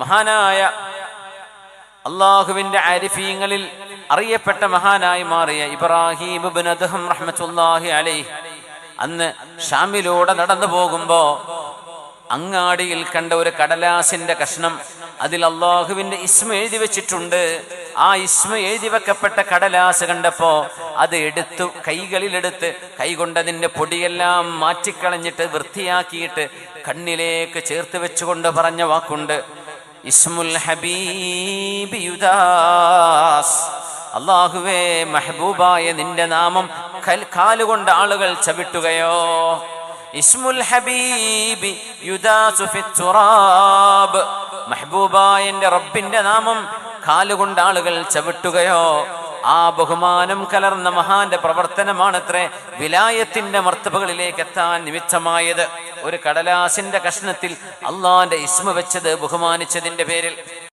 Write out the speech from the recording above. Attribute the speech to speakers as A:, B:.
A: മഹാനായ അള്ളാഹുവിന്റെ ആരിഫീങ്ങളിൽ അറിയപ്പെട്ട മഹാനായി മാറിയ ഇബ്രാഹിം അലൈഹി. അന്ന് ഷാമിലൂടെ നടന്നു പോകുമ്പോ അങ്ങാടിയിൽ കണ്ട ഒരു കടലാസിന്റെ കഷ്ണം അതിൽ അള്ളാഹുവിന്റെ ഇസ്മ എഴുതി വെച്ചിട്ടുണ്ട്. ആ ഇസ്മ എഴുതി വെക്കപ്പെട്ട കടലാസ് കണ്ടപ്പോ അത് എടുത്തു കൈകളിലെടുത്ത് കൈകൊണ്ടതിന്റെ പൊടിയെല്ലാം മാറ്റിക്കളഞ്ഞിട്ട് വൃത്തിയാക്കിയിട്ട് കണ്ണിലേക്ക് ചേർത്ത് വെച്ചുകൊണ്ട് പറഞ്ഞ വാക്കുണ്ട്. ഇസ്മുൽ ഹബീബ് യുദാസ് അള്ളാഹുവേ മെഹബൂബായ നിന്റെ നാമം കാലുകൊണ്ട് ആളുകൾ ചവിട്ടുകയോ. ഇസ്മുൽ ഹബീബി യുദാസു ഫിത്തുറാബ് മെഹബൂബായ റബ്ബിന്റെ നാമം കാലുകൊണ്ട് ആളുകൾ ചവിട്ടുകയോ. ആ ബഹുമാനം കലർന്ന മഹാന്റെ പ്രവർത്തനമാണത്രേ വിലായത്തിന്റെ മർത്തബകളിലേക്ക് എത്താൻ നിമിത്തമായത്. ഒരു കടലാസിന്റെ കഷ്ണത്തിൽ അള്ളാന്റെ ഇസ്മ വെച്ചത് ബഹുമാനിച്ചതിന്റെ പേരിൽ.